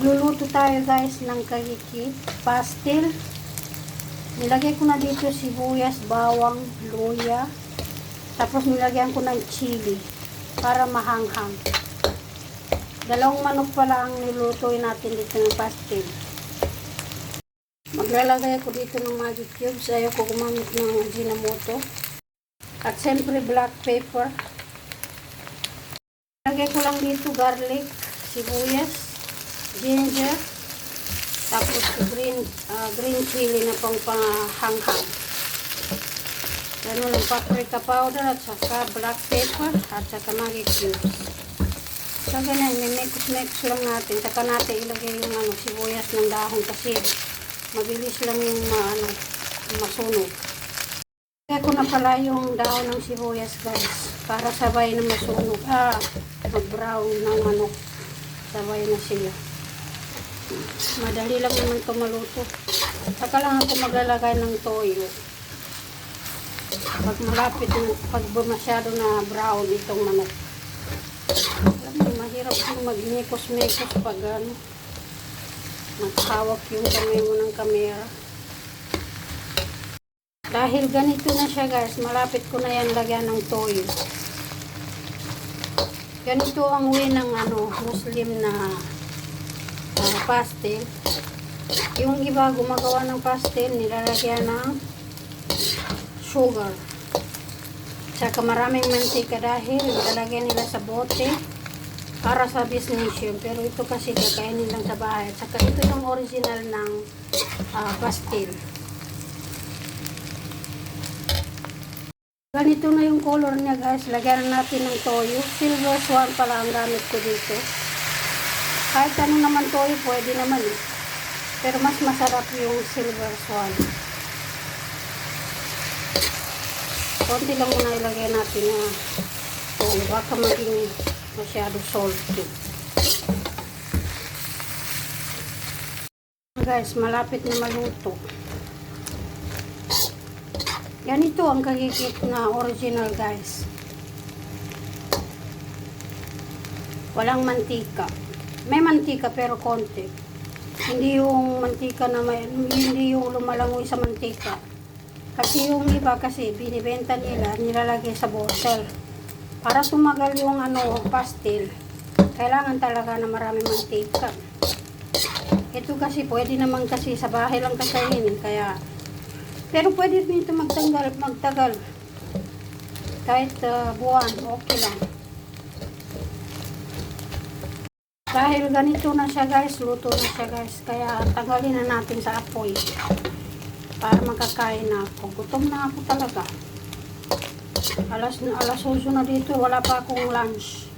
Magluluto tayo guys ng kagikit, pastel. Nilagay ko na dito sibuyas, bawang, luya. Tapos nilagyan ko ng chili para mahanghang. Dalawang manok pala ang nilutuin natin dito ng pastel. Maglalagay ako dito ng magic cubes. Ayaw ko gumamit ng Ajinomoto. At siyempre black pepper. Lagay ko lang dito garlic, sibuyas, ginger, tapos green ah, green chili na pang panghanghang. Ganun lang paprika powder at saka black pepper at saka magic cubes. So ganun, mimix-mix lang natin. Saka natin ilagay yung ano, sibuyas ng dahon kasi mabilis lang yung ma, ano, masunog. Kaya ko na pala yung dahon ng sibuyas guys para sabay na masunog. Ah, mag-brown ng manok. Sabay na sila. Madali lang naman ito maluto. Saka lang ako maglalagay ng toyo. Pag malapit pag masyado na brown itong manok. Alam mo, mahirap yung magnikos-mikos pag ano, maghawak yung kamay mo ng kamera. Dahil ganito na siya guys, malapit ko na yan lagyan ng toyo. Ganito ang way ng ano, Muslim na pastel. Yung iba gumagawa ng pastel, nilalagyan ng sugar. Tsaka maraming mantika dahil nilalagyan nila sa bote para sa business yun. Pero ito kasi kakainin lang sa bahay. Tsaka ito yung original ng ah, pastel. Ganito na yung color niya guys. Lagyan na natin ng toyo. Silver swan pala ang gamit ko dito. Kahit ano naman toyo, pwede naman eh. Pero mas masarap yung silver swan. Konti lang muna ilagay natin na toyo. Baka maging masyado salty. Guys, malapit na maluto. Ganito ang kagigit na original guys. Walang mantika. May mantika pero konti. Hindi yung mantika na may, hindi yung lumalangoy sa mantika. Kasi yung iba kasi binibenta nila, nilalagay sa bottle. Para tumagal yung ano, pastel, kailangan talaga na marami mantika. Ito kasi pwede naman kasi sa bahay lang kasainin, kaya pero pwede rin ito magtanggal, magtagal. Kahit ah, buwan, okay lang. Dahil ganito na siya guys, luto na siya guys. Kaya tagalin na natin sa apoy. Para makakain na ako. Gutom na ako talaga. Alas, alas 11 na dito, wala pa akong lunch.